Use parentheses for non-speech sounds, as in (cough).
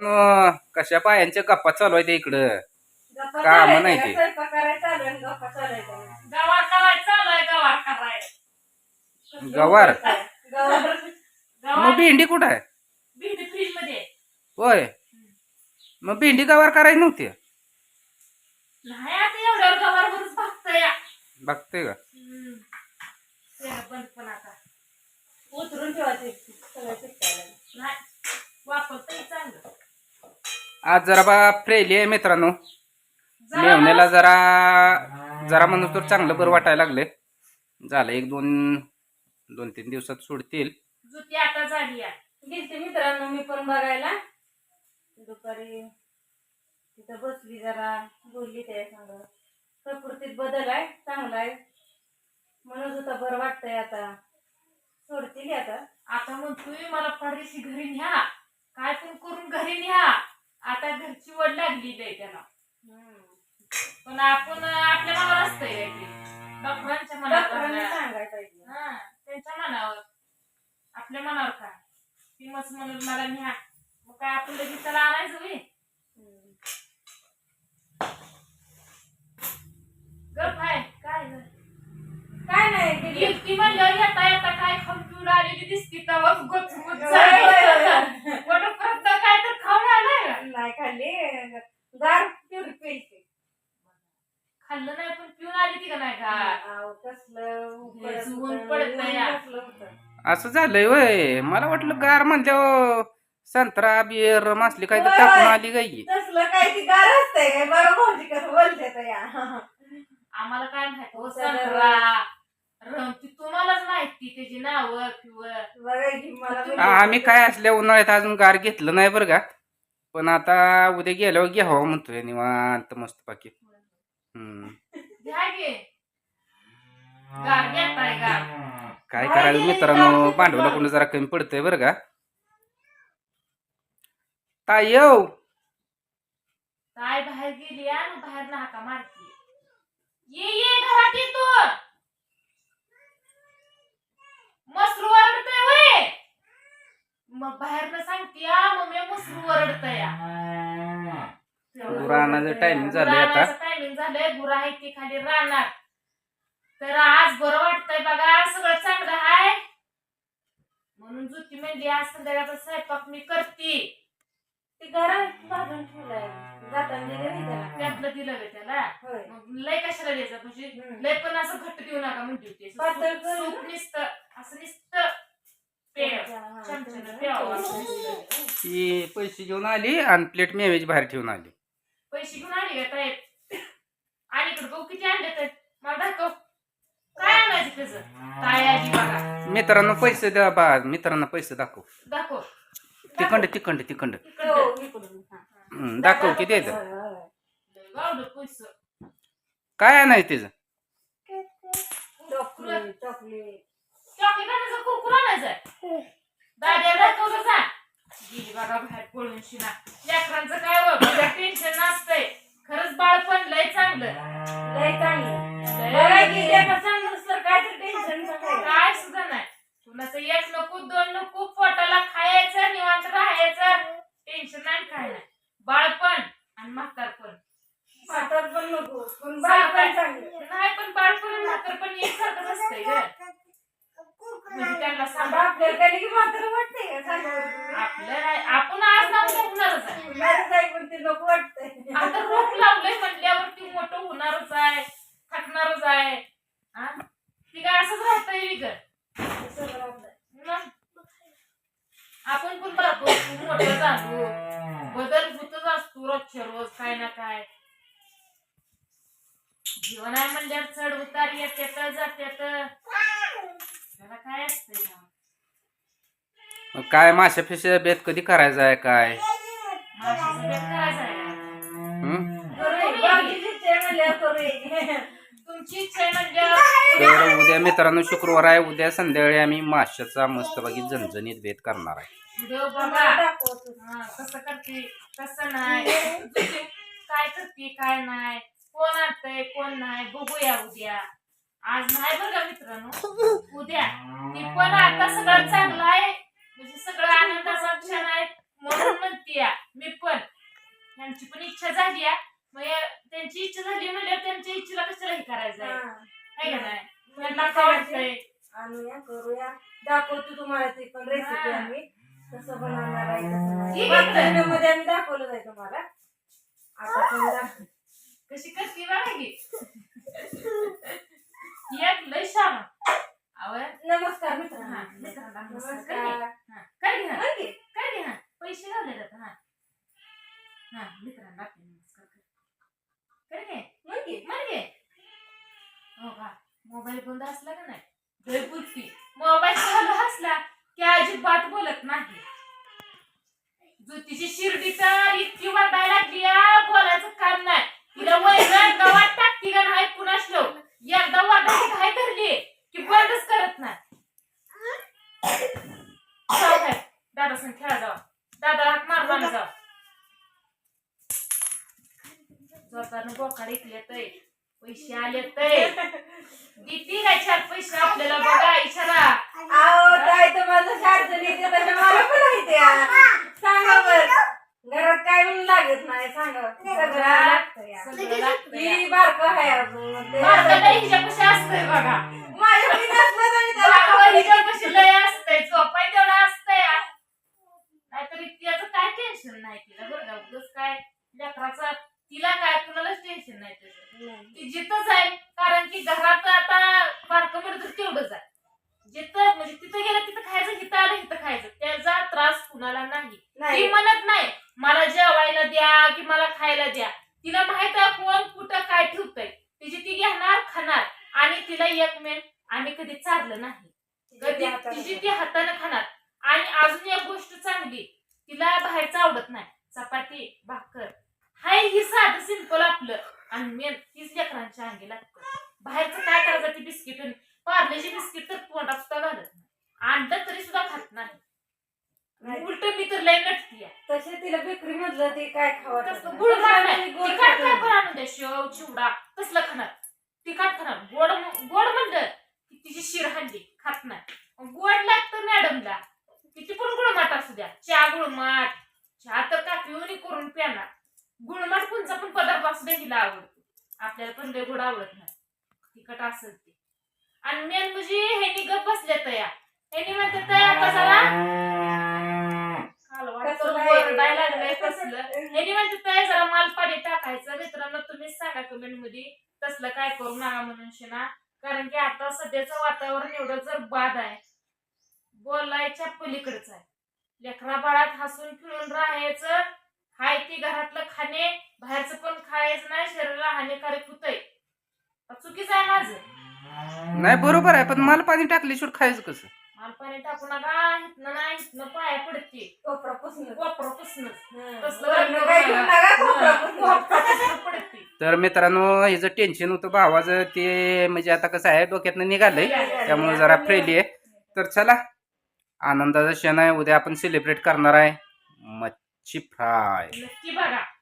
अं, कशा पायांच्या गप्पा चालू आहे ते इकडं? गप्पा काम चालायचं नाही? ते. स्वयंपाक करायचा चालू आहे आणि गप्पा चालायचा गवार कराय चालूय गवार कराय गवार? गवार. मग गवार भेंडी कुठं आहे? भेंडी फ्रीजमध्ये होय. मग भेंडी गवार करायची नव्हती? नाही आता एवढ्यावर गवारवरच बघतोय. बघते का? ते बंद पण आता. उतरून ठेवायचे सगळं चिकटायला नाही वापरतोय चांगलं. आज जरा बा फ्रेली आहे मित्रांनो. मेवण्याला जरा जरा म्हणून तर चांगलं बरं वाटायला लागले झालं एक दोन दोन तीन दिवसात सोडतील. जुती आता झाली गेलते मित्रांनो मी पण बघायला. दुपारी तिथं बसली जरा बोलली त्या सांग. प्रकृतीत बदल आहे चांगला आहे. म्हणत होता बरं वाटतंय आता. सोडतील आता. आता म्हणतोय मला परदेशी घरी न्या. काय पण करून घरी न्या. आता घरची वड लागलेली आहे त्याला. पण आपण आपल्या मनावर असतंय ते. डॉक्टरांच्या मनावर. हा, त्यांच्या मनावर. आपल्या मनावर काय ती मस्त म्हणून मला न्या. मग काय आपण लगेच त्याला आणायचं बे हम्म. गप आहे काय ग? काय नाही गेली एकटी म्हणल्यावर येता येता काय खाऊन पिऊन आलेली दिसती तेव्हा गचमुच होय, होय, होय. वटप्रत काय तर खाऊन आलाय का? नाही खाल्ली गार तेवढी प्यायची खाल्लं नाही पण पिऊन आली ती का नाही का आव, कसलं ऊन हेच पडत ऊन होतं, पडतंय ऊन या. कसलं होतं. असं झालंय वय मला वाटलं गार म्हणल्यावर संत्रा बियर मासली काय तर टाकून आली गाई तसलं काय ती गार असतंय काय बरं भाऊजी कसं बोलते तर या आम्हाला काय माहीत हो, संत्रा. संत्रा रम ती तुम्हालाच माहिती त्याची नावं किंवा बघा की मला बोलली. आम्ही काय असल्या उन्हाळ्यात अजून गार घेतलं नाही बरं का पण आता उद्या गेल्यावर घ्यावं म्हणतोय निवांत मस्त पाकी हम्म काय करायचं मित्रांनो? भांडवला कोणी जरा कमी पडतंय बरं का? ताई येऊ. काय बाहेर गेली आणि बाहेर नाका मारती. ये ये घरात ये तू. मसरू वरडतय वय. मग बाहेर सांगते मसरू वरडतय रानाचं टायमिंग आता. झालंय गुरा आहे ती खाली राहणार. तर आज बरं वाटतंय बघा सगळं चांगलं आहे म्हणून जुती आज संध्याकाळचा स्वयंपाक मी करते. ती घरात भाजून ठेवलंय. जाताना दिलं नाही त्याला. त्यातलं दिलं ग त्याला. होय. मग लय कशाला द्यायचं? म्हणजे हम्म. लय पण असं घट्ट देऊ नका म्हणते होती. असं पातळ सूप- करू. सूप नुसतं असं नुसतं पेय. हा, चमच्यानं. प्यावं असं. ती पैसे घेऊन आली आणि प्लेट मेवेची बाहेर ठेवून आली. पैसे घेऊन आली का बघू किती आणले तर? मला दाखव काय आणायचं त्याचं? ताई आजी बघा मित्रांनो पैसे द्या बा. मित्रांना पैसे दाखव. दाखव. तिखंड तिखंड तिखंड. हो, इकडून, हा. दाखव किती. लय गावलं पैसे. काय आणायचं त्याचं? Chocolate chocolate. चॉकलेट आणायचं कुरकुर आणायचं दाद्या दाखवलं जा. गेली बघा बाहेर पळून शिना लेकरांचं काय बघ टेन्शन नसतंय. चांगलं लय चांगलं. लय बघा की लेकरं चांगलं असलं काय तर टेन्शन नसतं. काय सुद्धा नाही. कुणाचं एक नको दोन नको पोटाला खायचं निवांत राहायचं. टेन्शन नाही काय नाही. बाळपण आणि म्हातारपण. म्हातार पण नको पण बाळ पण चांगलं. नाही पण बाळपण आणि म्हातारपण एकसारखंच असतंय ग. म्हणजे त्यांना सांगा आपल्याला काही की म्हातार वाटतंय का सांगा आपलं नाही- आपण आज नाव होणारच आहे. पण ते नको वाटतंय. आता रोप लावलंय म्हटल्यावरती मोठं होणारच आहे थकणारच आहे. ती काय असंच राहता विकत आपण पण बघतो मोठं जातो. बदल होतच असतो रोजच्या रोज काय ना काय. जीवन आहे म्हणजे चढ उतार येत्यात जात्यात. त्याला काय असतंय? काय माशा फिशा बेत कधी करायचा आहे काय? तर उद्या मित्रांनो शुक्रवार आहे. उद्या संध्याकाळी आम्ही माशाचा मस्तपैकी झणझणीत बेत करणार आहे. हा, कसं करते कसं नाही तुझी काय करते काय नाही कोण आणतंय कोण नाही बघूया उद्या. आज नाही बघा मित्रांनो. उद्या. ती पण आता सगळं चांगलं आहे. म्हणजे सगळं आनंदाचा क्षण आहे म्हणून म्हणते मी मित्रांची पण इच्छा झाली आहे. त्यांची इच्छा झाली म्हणल्यावर त्यांच्या इच्छेला कशाला हे करायचं आहे का नाही? त्यांना काय वाटतंय? आणूया करूया. दाखवतो तुम्हाला ती पण रेसिपी. आम्ही. कसं बनवणार आहे कसं मध्ये आम्ही दाखवलं आहे तुम्हाला. आता कशी करते बघा की एक लय छान आवड नमस्कार हा, मित्रांनो मित्रांना नमस्कार. कर घे. नमस्कार हा, कर घे हा. बोल की. कर घे हा. पैसे लावले जातात हा हा मित्रांना आपले नमस्कार कर कर घे बोल की. म्हण घे हो का? मोबाईल बंद असला का नाही? लय मोबाईल चालू असला की अजिबात बोलत नाही. ज्योतिची शिर्डी तर इतकी वरडायला लागली बोलायचं काम नाही. तिला वैरण गवात टाकती का नाही? कुणाच लो एकदा वरडायची पैसे आले तय (laughs) किती काय चार पैसे आपल्याला बघा इशारा अहो ताई तुम्हाला जशा अडचणी येते तशा मला पण आहे त्या सांगा बर घरात काय म्हणून लागत नाही सांगा सगळं लागतं या. सगळं लागतंय. ही बारक आहे अजून मग ते- बारकाई लय हिच्यापाशी असतंय बघा माझ्या घरी नसलं तरी त्याला बारकाई हिच्यापाशी लय असतंय झोपाय तेवढं असतंय नाहीतरी त्याचं काय टेन्शन नाही तिला बरं का उगाच काय लेकराचं तिला काय कुणालाच टेन्शन नाही त्याचं नाही. ती जिथं जाईल कारण की घरात आता बारकं म्हणत तर तेवढंच आहे जिथं म्हणजे तिथं गेलं तिथं खायचं तिथं आलं तिथं खायचं त्याचा त्रास कुणाला नाही ती नाही म्हणत नाही मला जेवायला द्या की मला खायला द्या तिला माहीत आहे कोण कुठं काय ठेवतंय तिची ती घेणार खाणार आणि तिला एक मेन आम्ही कधी चारलं नाही कधी तिची ती हाताने खाणार आणि अजून एक गोष्ट चांगली तिला बाहेरचं आवडत नाही. चपाती भाकर. हाय ही साधं सिंपल आपलं. आणि मेन तीच लेकरांच्या अंगी लागतं. बाहेरचं काय करायचं ती बिस्किट पार्लेची बिस्किट तर तोंडात सुद्धा घालत नाही. आणलं तरी सुद्धा खात नाही. उलट मी तर लय नटती. तसे तिला बेकरी मधलं ते काय खावं तसं गुळ खात नाही तिखट काय पण आणून द्या. शेव चिवडा तसलं खाणार. तिखट खाणार. गोड गोड म्हणलं तिची शिर हल्ली खात नाही. गोड लागतं मॅडमला किती पण गुळमाट असू द्या? चहा गुळमाट चहा तर का पिऊन करून प्याणार गुळमाट कोणचा पण पदार्थ असू द्या हिला आवडतो आपल्याला पण लय गोड आवडत नाही. तिखट असेल ते. आणि मेन म्हणजे ह्यानी गप बसल्या तया. ह्यानी म्हणते तया कसाला ह्यानी म्हणते तया जरा टाकायचं. मित्रांनो तुम्हीच सांगा कमेंटमध्ये तसलं काय करू नका म्हणून शिना. कारण की आता सध्याचं वातावरण एवढं जर बाद आहे बोलायच्या पलीकडच आहे. लेकरा बाळात हसून खेळून राहायचं खाय ती घरातलं खाणे बाहेरचं पण खायचं नाही शरीराला हानिकारक होतंय. चुकीचं आहे माझं. नाही बरोबर आहे पण मला पाणी टाकल्याशिवाय खायचं कसं? माल पाणी टाकू नका नाही पाया पडते. कोपरापासून कोपरापासून. तर मित्रांनो हिचं टेन्शन होतं भावाचं ते म्हणजे आता कसं आहे डोक्यातनं निघालंय. त्यामुळे जरा फ्रेली आहे. तर चला आनंदाचा क्षण आहे. उद्या आपण सेलिब्रेट करणार आहे. मच्छी फ्राय. नक्की बघा.